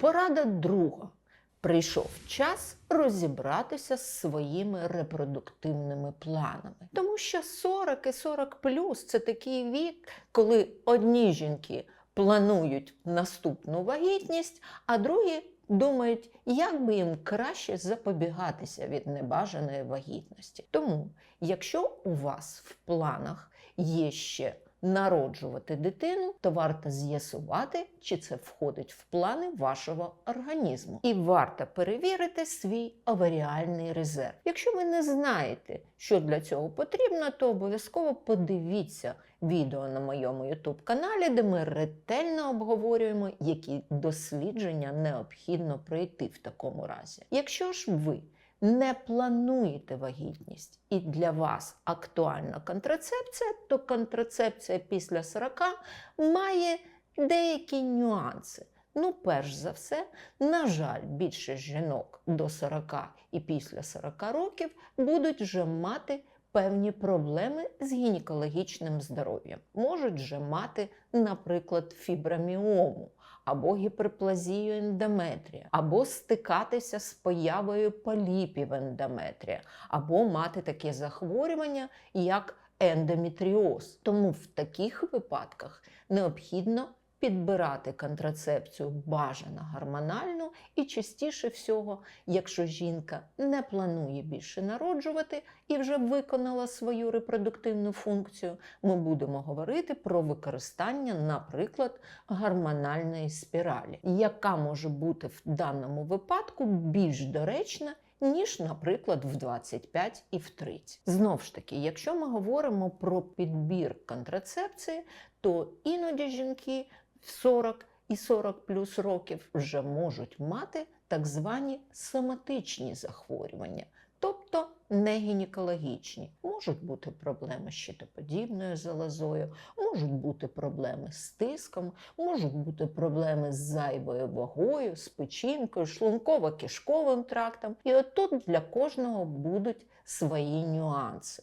Порада друга. Прийшов час розібратися з своїми репродуктивними планами. Тому що 40 і 40 плюс це такий вік, коли одні жінки планують наступну вагітність, а другі думають, як би їм краще запобігатися від небажаної вагітності. Тому, якщо у вас в планах є ще народжувати дитину, то варто з'ясувати, чи це входить в плани вашого організму. І варто перевірити свій аваріальний резерв. Якщо ви не знаєте, що для цього потрібно, то обов'язково подивіться відео на моєму YouTube каналі, де ми ретельно обговорюємо, які дослідження необхідно пройти в такому разі. Якщо ж ви не плануєте вагітність і для вас актуальна контрацепція, то контрацепція після 40 має деякі нюанси. Ну, перш за все, на жаль, більшість жінок до 40 і після 40 років будуть вже мати певні проблеми з гінекологічним здоров'ям. Можуть вже мати, наприклад, фіброміому або гіперплазію ендометрія, або стикатися з появою поліпів ендометрія, або мати таке захворювання, як ендометріоз. Тому в таких випадках необхідно підбирати контрацепцію бажано гормональну і частіше всього, якщо жінка не планує більше народжувати і вже виконала свою репродуктивну функцію, ми будемо говорити про використання, наприклад, гормональної спіралі, яка може бути в даному випадку більш доречна. Ніж, наприклад, в 25 і в 30. Знов ж таки, якщо ми говоримо про підбір контрацепції, то іноді жінки 40 і 40 плюс років вже можуть мати так звані соматичні захворювання, тобто не гінекологічні. Можуть бути проблеми з щитоподібною залозою, можуть бути проблеми з тиском, можуть бути проблеми з зайвою вагою, з печінкою, шлунково-кишковим трактом. І отут для кожного будуть свої нюанси.